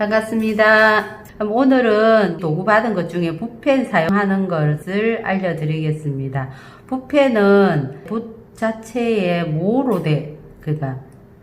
반갑습니다. 오늘은 도구 받은 것 중에 붓펜 사용하는 것을 알려드리겠습니다. 붓펜은 붓 자체에 모로 돼, 그니까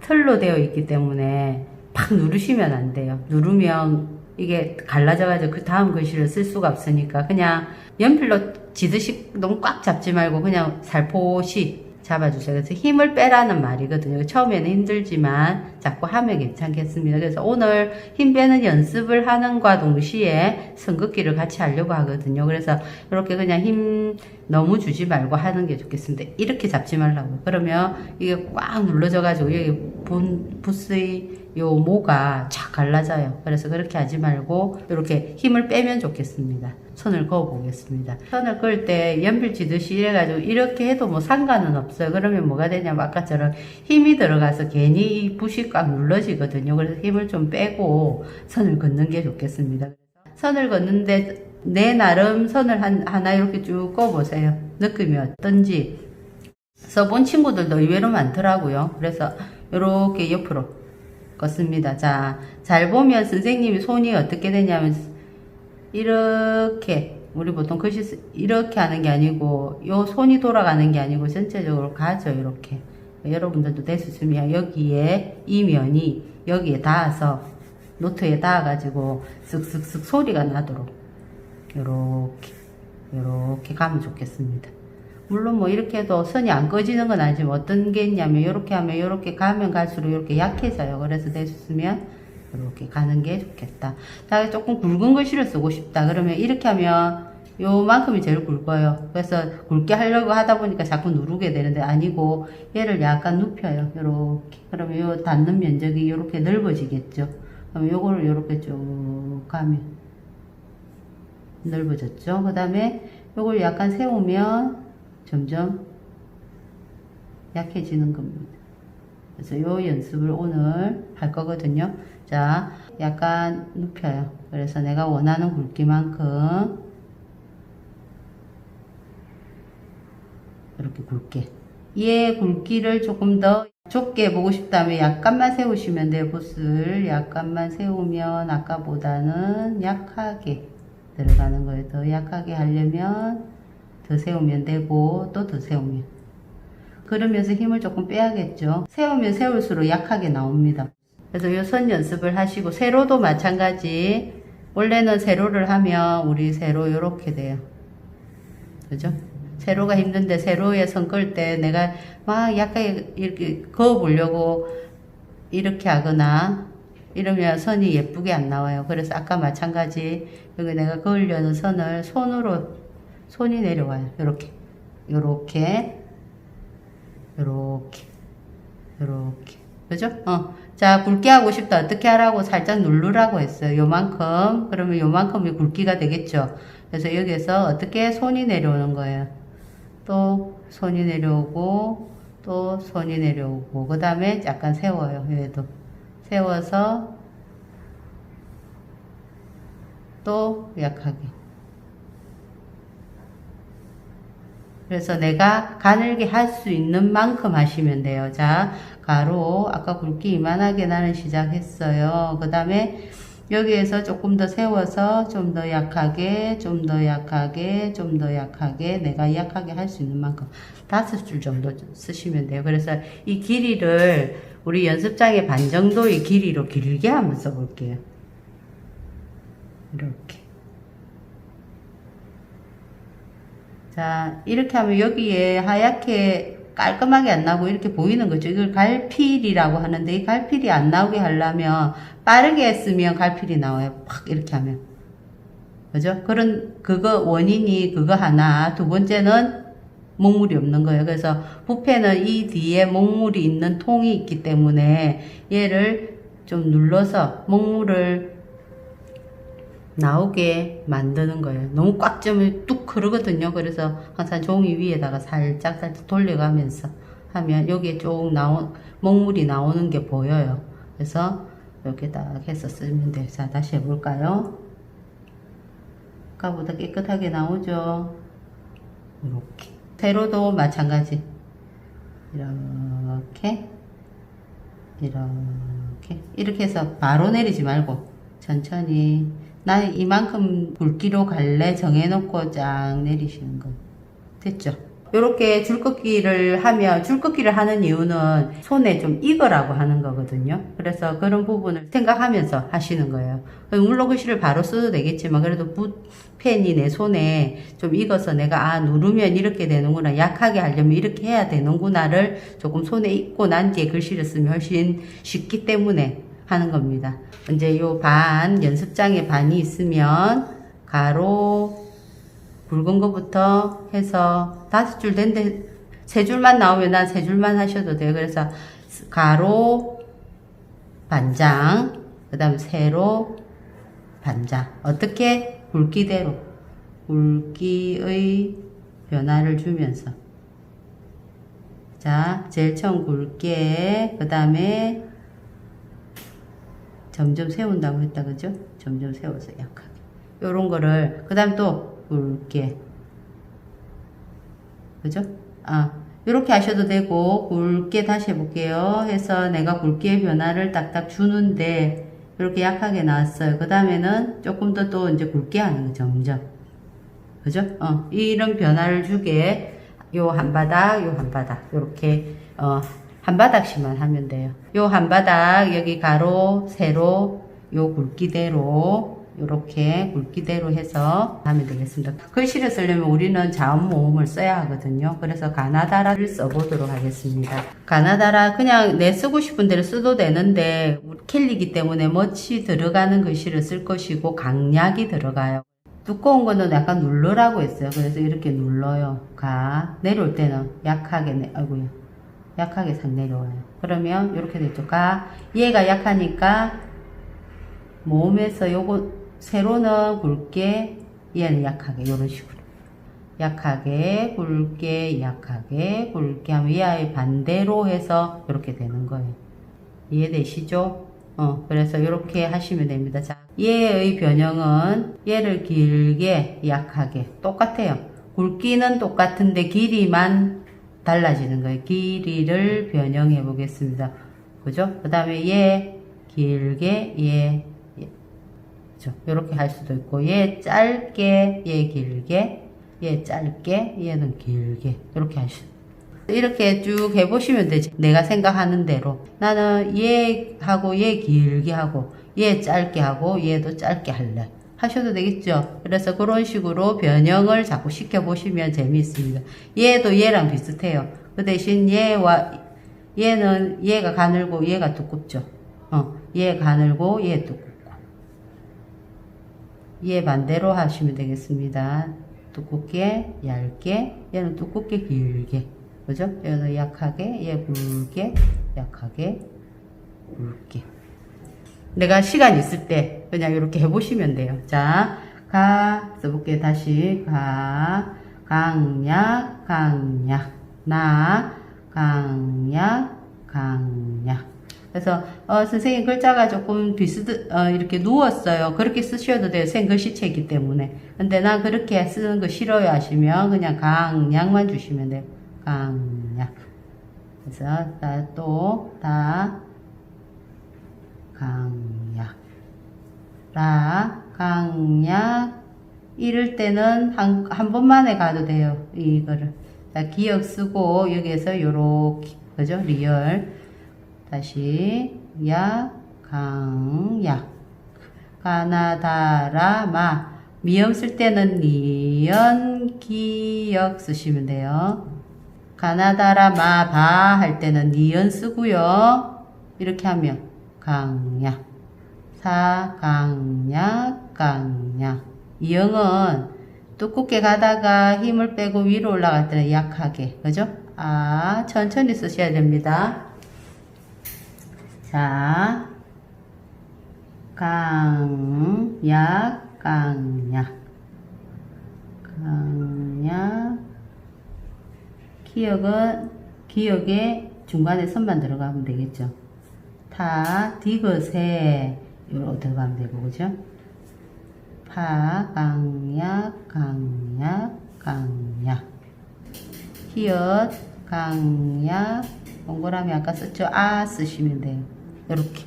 틀로 되어 있기 때문에 팍 누르시면 안 돼요. 누르면 이게 갈라져가지고 그 다음 글씨를 쓸 수가 없으니까 그냥 연필로 지듯이 너무 꽉 잡지 말고 그냥 살포시 잡아주세요. 그래서 힘을 빼라는 말이거든요. 처음에는 힘들지만 자꾸 하면 괜찮겠습니다. 그래서 오늘 힘 빼는 연습을 하는과 동시에 선긋기를 같이 하려고 하거든요. 그래서 이렇게 그냥 힘 너무 주지 말고 하는 게 좋겠습니다. 이렇게 잡지 말라고. 그러면 이게 꽉 눌러져가지고 여기 본, 부스의 요 모가 쫙 갈라져요. 그래서 그렇게 하지 말고 이렇게 힘을 빼면 좋겠습니다. 손을 그어 보겠습니다. 손을 그을 때 연필 지듯이 이래가지고 이렇게 해도 뭐 상관은 없어요. 그러면 뭐가 되냐면 아까처럼 힘이 들어가서 괜히 이 붓이 꽉 눌러지거든요. 그래서 힘을 좀 빼고 선을 긋는 게 좋겠습니다. 선을 긋는데 내 나름 선을 한, 하나 이렇게 쭉 그어보세요. 느낌이 어떤지. 써본 친구들도 의외로 많더라고요. 그래서 이렇게 옆으로 껐습니다. 자, 잘 보면 선생님이 손이 어떻게 되냐면 이렇게 우리 보통 글씨 쓰- 이렇게 하는 게 아니고 요 손이 돌아가는 게 아니고 전체적으로 가죠 이렇게 여러분들도 될 수 있으면 여기에 이 면이 여기에 닿아서 노트에 닿아 가지고 쓱쓱쓱 소리가 나도록 요렇게 요렇게 가면 좋겠습니다. 물론 뭐 이렇게 해도 선이 안 꺼지는 건 아니지만 어떤 게 있냐면 이렇게 하면 이렇게 가면 갈수록 이렇게 약해져요. 그래서 있으면 이렇게 가는 게 좋겠다. 자, 조금 굵은 글씨를 쓰고 싶다. 그러면 이렇게 하면 요만큼이 제일 굵어요. 그래서 굵게 하려고 하다 보니까 자꾸 누르게 되는데 아니고 얘를 약간 눕혀요. 요렇게. 그러면 요 닿는 면적이 요렇게 넓어지겠죠. 그럼 요거를 요렇게 쭉 가면 넓어졌죠. 그 다음에 요걸 약간 세우면 점점 약해지는 겁니다. 그래서 요 연습을 오늘 할 거거든요. 자, 약간 눕혀요. 그래서 내가 원하는 굵기만큼 이렇게 굵게. 얘 굵기를 조금 더 좁게 보고 싶다면 약간만 세우시면 돼요. 붓을 약간만 세우면 아까보다는 약하게 들어가는 거예요. 더 약하게 하려면 더 세우면 되고 또 더 세우면 그러면서 힘을 조금 빼야겠죠. 세우면 세울수록 약하게 나옵니다. 그래서 이선 연습을 하시고 세로도 마찬가지. 원래는 세로를 하면 우리 세로 이렇게 돼요. 그죠? 세로가 힘든데 세로에 선 끌 때 내가 막 약간 이렇게 그어 보려고 이렇게 하거나 이러면 선이 예쁘게 안 나와요. 그래서 아까 마찬가지 여기 내가 그으려는 선을 손으로 손이 내려와요. 이렇게 요렇게 요렇게 요렇게 그죠? 어. 자 굵게 하고 싶다 어떻게 하라고 살짝 누르라고 했어요. 요만큼 그러면 요만큼이 굵기가 되겠죠. 그래서 여기에서 어떻게 손이 내려오는 거예요. 또 손이 내려오고 또 손이 내려오고 그 다음에 약간 세워요. 얘도 세워서 또 약하게 그래서 내가 가늘게 할 수 있는 만큼 하시면 돼요. 자, 가로 아까 굵기 이만하게 나는 시작했어요. 그 다음에 여기에서 조금 더 세워서 좀 더 약하게, 좀 더 약하게, 좀 더 약하게 내가 약하게 할 수 있는 만큼 다섯 줄 정도 쓰시면 돼요. 그래서 이 길이를 우리 연습장의 반 정도의 길이로 길게 한번 써볼게요. 이렇게. 자, 이렇게 하면 여기에 하얗게 깔끔하게 안 나오고 이렇게 보이는 거죠. 이걸 갈필이라고 하는데 이 갈필이 안 나오게 하려면 빠르게 했으면 갈필이 나와요. 팍 이렇게 하면. 그죠? 그런, 그거 원인이 그거 하나. 두 번째는 목물이 없는 거예요. 그래서 부패는 이 뒤에 목물이 있는 통이 있기 때문에 얘를 좀 눌러서 목물을 나오게 만드는 거예요. 너무 꽉 쩌면 뚝 흐르거든요. 그래서 항상 종이 위에다가 살짝 살짝 돌려가면서 하면 여기에 쭉 나온 먹물이 나오는 게 보여요. 그래서 이렇게 딱 해서 쓰면 돼요. 자, 다시 해볼까요? 아까보다 깨끗하게 나오죠? 이렇게. 세로도 마찬가지. 이렇게. 이렇게. 이렇게 해서 바로 내리지 말고 천천히 나는 이만큼 굵기로 갈래 정해놓고 쫙 내리시는 거 됐죠? 이렇게 줄긋기를 하면 줄긋기를 하는 이유는 손에 좀 익으라고 하는 거거든요. 그래서 그런 부분을 생각하면서 하시는 거예요. 글씨를 바로 써도 되겠지만 그래도 붓펜이 내 손에 좀 익어서 내가 아 누르면 이렇게 되는구나 약하게 하려면 이렇게 해야 되는구나를 조금 손에 익고 난 뒤에 글씨를 쓰면 훨씬 쉽기 때문에 하는 겁니다. 이제 요 반 연습장에 반이 있으면 가로 굵은 거부터 해서 다섯 줄 된데 세 줄만 나오면 난 세 줄만 하셔도 돼요. 그래서 가로 반장, 그 다음 세로 반장. 어떻게? 굵기대로. 굵기의 변화를 주면서. 자, 제일 처음 굵게, 그 다음에 점점 세운다고 했다, 그죠? 점점 세워서 약하게. 요런 거를, 그 다음 또 굵게. 그죠? 아, 이렇게 하셔도 되고, 굵게 다시 해볼게요. 해서 내가 굵기의 변화를 딱딱 주는데, 이렇게 약하게 나왔어요. 그 다음에는 조금 더 또 이제 굵게 하는 거, 점점. 그죠? 어, 이런 변화를 주게, 요 한 바닥, 요 한 바닥, 요렇게, 어, 한 바닥씩만 하면 돼요. 요 한 바닥, 여기 가로, 세로, 요 굵기대로, 요렇게 굵기대로 해서 하면 되겠습니다. 글씨를 쓰려면 우리는 자음 모음을 써야 하거든요. 그래서 가나다라를 써보도록 하겠습니다. 가나다라 그냥 내 쓰고 싶은 대로 써도 되는데 캘리기 때문에 멋이 들어가는 글씨를 쓸 것이고 강약이 들어가요. 두꺼운 거는 약간 눌러라고 했어요. 그래서 이렇게 눌러요. 가 내려올 때는 약하게 내, 아이고야. 약하게 싹 내려와요. 그러면 이렇게 됐죠. 가 얘가 약하니까 모음에서 요거 세로는 굵게 얘는 약하게 이런 식으로 약하게 굵게 약하게 굵게 하면 얘의 반대로 해서 이렇게 되는 거예요. 이해되시죠? 어, 그래서 이렇게 하시면 됩니다. 자, 얘의 변형은 얘를 길게 약하게 똑같아요. 굵기는 똑같은데 길이만 달라지는 거예요. 길이를 변형해 보겠습니다. 그죠? 그 다음에 얘 길게 얘 그렇죠. 이렇게 할 수도 있고 얘 짧게 얘 길게 얘 짧게 얘는 길게 이렇게 하시 이렇게 쭉 해보시면 되지 내가 생각하는 대로 나는 얘하고 얘 길게 하고 얘 짧게 하고 얘도 짧게 할래 하셔도 되겠죠 그래서 그런 식으로 변형을 자꾸 시켜보시면 재미있습니다 얘도 얘랑 비슷해요 그 대신 얘와 얘는 얘가 가늘고 얘가 두껍죠 어, 얘 가늘고 얘 두껍고 얘 반대로 하시면 되겠습니다. 두껍게, 얇게, 얘는 두껍게, 길게. 그죠? 얘는 약하게, 얘 굵게, 약하게, 굵게. 내가 시간 있을 때 그냥 이렇게 해보시면 돼요. 자, 가, 써볼게요. 다시. 가, 강약, 강약. 나, 강약, 강약. 그래서 어, 선생님 글자가 조금 비슷 어, 이렇게 누웠어요. 그렇게 쓰셔도 돼요. 생 글씨체이기 때문에. 근데 나 그렇게 쓰는 거 싫어요 하시면 그냥 강약만 주시면 돼요. 강약. 그래서 다, 또, 다, 강약. 라, 강약. 이럴 때는 한, 한 번만에 가도 돼요. 이거를. 자, 기억 쓰고 여기에서 요렇게, 그죠? 리얼. 다시 약, 강, 약. 가나다라, 마. 미음 쓸 때는 니연, 기역 쓰시면 돼요. 가나다라, 마, 바 할 때는 니연 쓰고요. 이렇게 하면 강약. 사, 강약, 강약. 이 영은 두껍게 가다가 힘을 빼고 위로 올라갈 때는 약하게. 그죠? 아, 천천히 쓰셔야 됩니다. 자, 강약, 강약, 강약. 기억은 기억에 중간에 선만 들어가면 되겠죠. 타, 디귿에 이렇게 들어가면 되고, 그죠? 파, 강약, 강약, 강약. 히읗, 강약, 동그라미 아까 썼죠? 아 쓰시면 돼요. 이렇게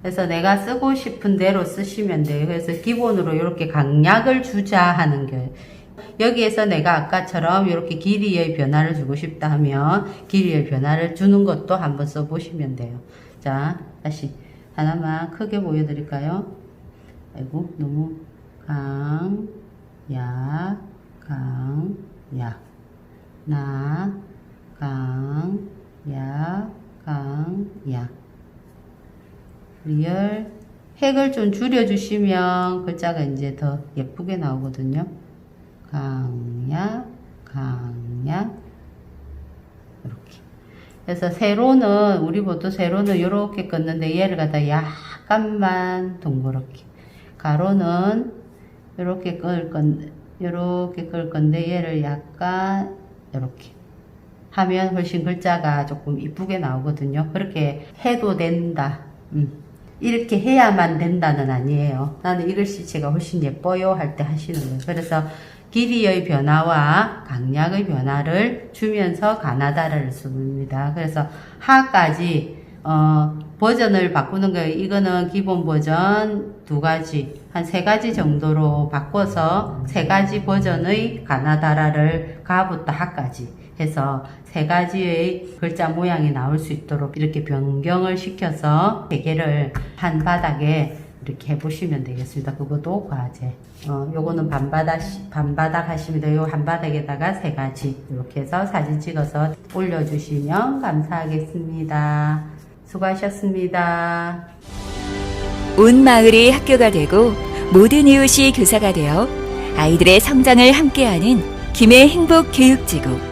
그래서 내가 쓰고 싶은 대로 쓰시면 돼요. 그래서 기본으로 이렇게 강약을 주자 하는 게 여기에서 내가 아까처럼 이렇게 길이의 변화를 주고 싶다 하면 길이의 변화를 주는 것도 한번 써보시면 돼요. 자, 다시 하나만 크게 보여드릴까요? 아이고, 너무 강, 야, 강, 야. 나, 강, 야, 강, 야. 리얼. 핵을 좀 줄여주시면 글자가 이제 더 예쁘게 나오거든요. 강야, 강야. 그래서 세로는, 우리 보통 세로는 이렇게 긋는데 얘를 갖다 약간만 동그랗게. 가로는 이렇게 끌 건, 이렇게 끌 건데 얘를 약간 이렇게 하면 훨씬 글자가 조금 이쁘게 나오거든요. 그렇게 해도 된다. 음. 이렇게 해야만 된다는 아니에요. 나는 이 글씨체가 훨씬 예뻐요 할 때 하시는 거예요. 그래서 길이의 변화와 강약의 변화를 주면서 가나다라를 씁니다. 그래서 하까지 어, 버전을 바꾸는 거예요. 이거는 기본 버전 두 가지, 한 세 가지 정도로 바꿔서 세 가지 버전의 가나다라를 가부터 하까지 해서 세 가지의 글자 모양이 나올 수 있도록 이렇게 변경을 시켜서 베개를 한 바닥에 이렇게 해보시면 되겠습니다. 그것도 과제. 어, 요거는 반바닥, 반바닥 하시면 돼요. 한 바닥에다가 세 가지. 이렇게 해서 사진 찍어서 올려주시면 감사하겠습니다. 수고하셨습니다. 온 마을이 학교가 되고 모든 이웃이 교사가 되어 아이들의 성장을 함께하는 김해 행복 교육지구